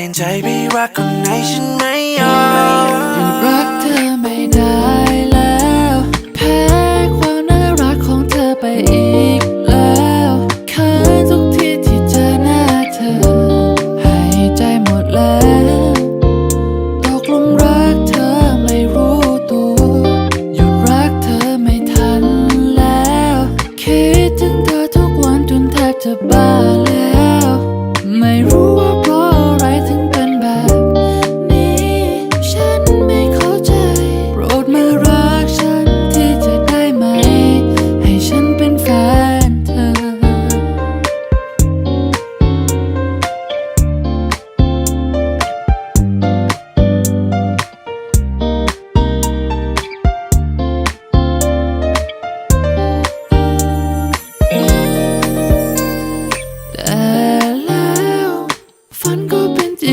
เห็นใจไม่รักคนไหนฉันไม่ยอมรักเธอไม่ได้แล้ว แพ้ความน่ารักของเธอไปอีกแล้วคืนทุกทีที่เจอหน้าเธอหายใจหมดแล้วตกลุมรักเธอไม่รู้ตัวหยุดรักเธอไม่ทันแล้ว คิดถึงเธอทุกวันจนแทบจะบ้าแล้ว ฝันก็เป็นจริง